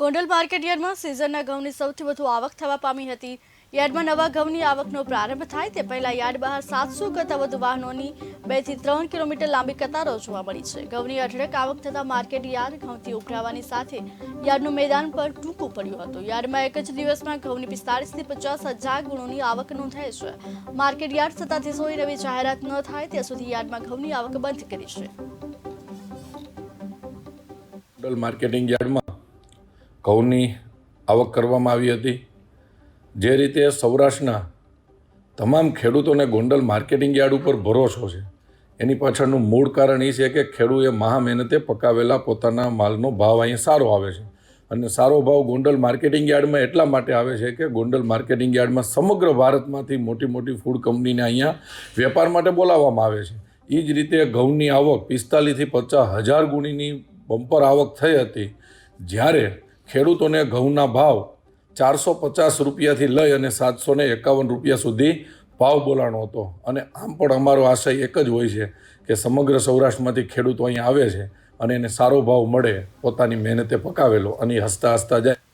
Gondal market યાર્ડમાં સિઝનના ઘઉંની સૌથી વધુ આવક થવા પામી હતી. યાર્ડમાં નવા ઘઉંની આવકનો પ્રારંભ થાય તે પહેલા યાર્ડ બહાર સાતસો કરતાં વધુ વાહનોની બેથી ત્રણ કિલોમીટર લાંબી કતારો જોવા મળી છે. ઘઉંની અઢળક આવક થતાં માર્કેટ યાર્ડ ઘઉંથી ઉભરાવાની સાથે યાર્ડનું મેદાન પણ ટૂંકું પડ્યું હતું. યાર્ડમાં એક જ દિવસમાં ઘઉંની પિસ્તાળીસથી પચાસ હજાર ગુણોની આવક નોંધાઈ છે. માર્કેટ યાર્ડ સત્તાધીશોએ નવી જાહેરાત ન થાય ત્યાં સુધી યાર્ડમાં ઘઉંની આવક બંધ કરી છે. માર્કેટિંગ યાર્ડમાં ઘઉંની આવક કરવામાં આવી હતી. જે રીતે સૌરાષ્ટ્રના તમામ ખેડૂતોને ગોંડલ માર્કેટિંગ યાર્ડ ઉપર ભરોસો છે, એની પાછળનું મૂળ કારણ એ છે કે ખેડૂએ મહા મહેનતે પકાવેલા પોતાના માલનો ભાવ અહીંયા સારો આવે છે. અને સારો ભાવ ગોંડલ માર્કેટિંગ યાર્ડમાં એટલા માટે આવે છે કે ગોંડલ માર્કેટિંગ યાર્ડમાં સમગ્ર ભારતમાંથી મોટી મોટી ફૂડ કંપનીને અહીંયા વેપાર માટે બોલાવવામાં આવે છે. એ જ રીતે ઘઉંની આવક પિસ્તાલીસથી પચાસ હજાર ગુણીની બમ્પર આવક થઈ હતી. જ્યારે ખેડૂતોને ઘઉંના ભાવ ચારસો પચાસ રૂપિયાથી લઈ અને સાતસો એકાવન રૂપિયા સુધી ભાવ બોલાણો હતો. અને આમ પણ અમારો આશય એક જ હોય છે કે સમગ્ર સૌરાષ્ટ્રમાંથી ખેડૂતો અહીં આવે છે અને એને સારો ભાવ મળે પોતાની મહેનતે પકાવેલો અને હસતા હસતા જાય.